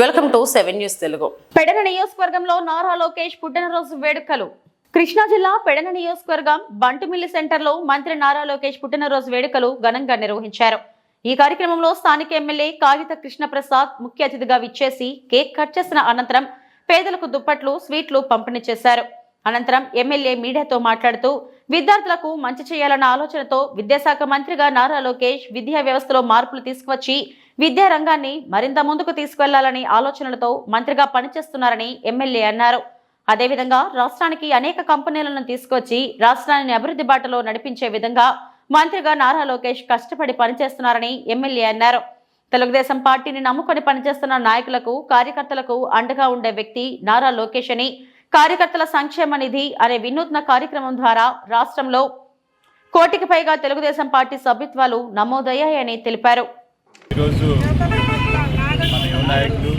Welcome to seven news Telugu. Pedana నియోజకవర్గంలో నారా లోకేష్ పుట్టినరోజు వేడుకలు. కృష్ణా జిల్లా పెడన నియోజకవర్గం బంటుమిల్లి సెంటర్లో మంత్రి నారా లోకేష్ పుట్టినరోజు వేడుకలు ఘనంగా నిర్వహించారు. ఈ కార్యక్రమంలో స్థానిక ఎమ్మెల్యే కాగిత కృష్ణప్రసాద్ ముఖ్య అతిథిగా విచ్చేసి కేక్ కట్ చేసిన అనంతరం పేదలకు దుప్పట్లు స్వీట్లు పంపిణీ చేశారు. అనంతరం ఎమ్మెల్యే మీడియాతో మాట్లాడుతూ విద్యార్థులకు మంచి చేయాలన్న ఆలోచనతో విద్యాశాఖ మంత్రిగా నారా లోకేష్ విద్యా వ్యవస్థలో మార్పులు తీసుకువచ్చి విద్యా రంగాన్ని మరింత ముందుకు తీసుకెళ్ళాలని ఆలోచనలతో మంత్రిగా పనిచేస్తున్నారని ఎమ్మెల్యే అన్నారు. అదేవిధంగా రాష్ట్రానికి అనేక కంపెనీలను తీసుకొచ్చి రాష్ట్రాన్ని అభివృద్ధి బాటలో నడిపించే విధంగా మంత్రిగా నారా లోకేష్ కష్టపడి పనిచేస్తున్నారని ఎమ్మెల్యే అన్నారు. తెలుగుదేశం పార్టీని నమ్ముకొని పనిచేస్తున్న నాయకులకు కార్యకర్తలకు అండగా ఉండే వ్యక్తి నారా లోకేష్ అని కార్యకర్తల సంక్షేమ నిధి అనే వినూత్న కార్యక్రమం ద్వారా రాష్ట్రంలో కోటికి పైగా తెలుగుదేశం పార్టీ సభ్యత్వాలు నమోదయ్యాయని తెలిపారు. ఈరోజు మన యువ నాయకులు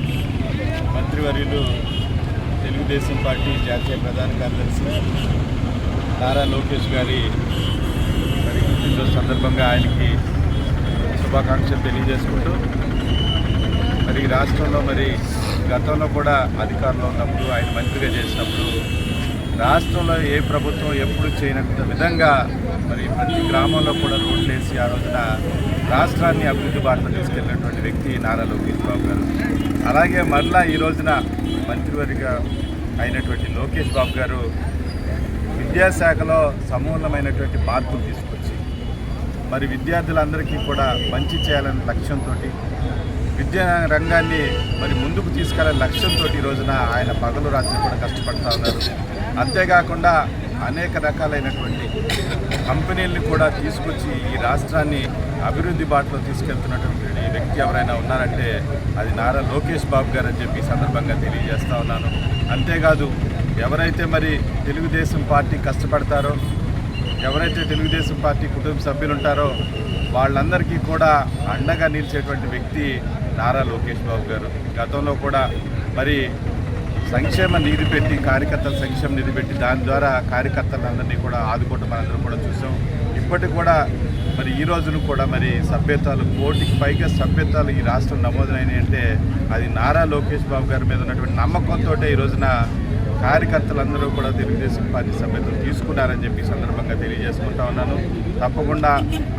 మంత్రివర్యులు తెలుగుదేశం పార్టీ జాతీయ ప్రధాన కార్యదర్శి నారా లోకేష్ గారి మరి పుట్టినరోజు సందర్భంగా ఆయనకి శుభాకాంక్షలు తెలియజేసుకుంటూ మరి ఈ రాష్ట్రంలో మరి గతంలో కూడా అధికారంలో ఉన్నప్పుడు ఆయన మంత్రిగా చేసినప్పుడు రాష్ట్రంలో ఏ ప్రభుత్వం ఎప్పుడు చేయనంత విధంగా మరి ప్రతి గ్రామంలో కూడా రోడ్లు వేసి ఆ రోజున రాష్ట్రాన్ని అభివృద్ధి బాటలో తీసుకెళ్ళినటువంటి వ్యక్తి నారా లోకేష్ బాబు గారు. అలాగే మరలా ఈ రోజున మంత్రివర్గ అయినటువంటి లోకేష్ బాబు గారు విద్యాశాఖలో సమూలమైనటువంటి మార్పులు తీసుకొచ్చి మరి విద్యార్థులందరికీ కూడా మంచి చేయాలనే లక్ష్యంతో విద్యా రంగాన్ని మరి ముందుకు తీసుకెళ్ళే లక్ష్యంతో ఈ రోజున ఆయన పగలు రాత్రి కూడా కష్టపడతా ఉన్నారు. అంతేకాకుండా అనేక రకాలైనటువంటి కంపెనీల్ని కూడా తీసుకొచ్చి ఈ రాష్ట్రాన్ని అభివృద్ధి బాటలో తీసుకెళ్తున్నటువంటి వ్యక్తి ఎవరైనా ఉన్నారంటే అది నారా లోకేష్ బాబు గారు అని చెప్పి సందర్భంగా తెలియజేస్తా ఉన్నాను. అంతేకాదు ఎవరైతే మరి తెలుగుదేశం పార్టీ కష్టపడతారో ఎవరైతే తెలుగుదేశం పార్టీ కుటుంబ సభ్యులు ఉంటారో వాళ్ళందరికీ కూడా అండగా నిలిచేటువంటి వ్యక్తి నారా లోకేష్ బాబు గారు. గతంలో కూడా మరి సంక్షేమ నిధి పెట్టి కార్యకర్తల సంక్షేమ నిధి పెట్టి దాని ద్వారా కార్యకర్తలందరినీ కూడా ఆదుకోవటం మనందరం కూడా చూసాం. ఇప్పటికి కూడా మరి ఈ రోజును కూడా మరి సభ్యత్వాలు కోటికి పైగా సభ్యత్వాలు ఈ రాష్ట్రం నమోదైనాయి అంటే అది నారా లోకేష్ బాబు గారి మీద ఉన్నటువంటి నమ్మకంతో ఈ రోజున కార్యకర్తలందరూ కూడా తెలుగుదేశం పార్టీ సభ్యత్వం తీసుకున్నారని చెప్పి సందర్భంగా తెలియజేసుకుంటా ఉన్నాను. తప్పకుండా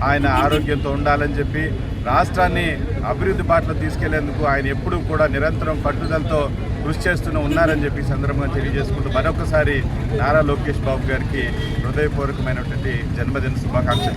ఆయన ఆరోగ్యంతో ఉండాలని చెప్పి రాష్ట్రాన్ని అభివృద్ధి బాటలో తీసుకెళ్ళేందుకు ఆయన ఎప్పుడూ కూడా నిరంతరం పట్టుదలతో కృషి చేస్తూనే ఉన్నారని చెప్పి సందర్భంగా తెలియజేసుకుంటూ మరొకసారి నారా లోకేష్ బాబు గారికి హృదయపూర్వకమైనటువంటి జన్మదిన శుభాకాంక్షలు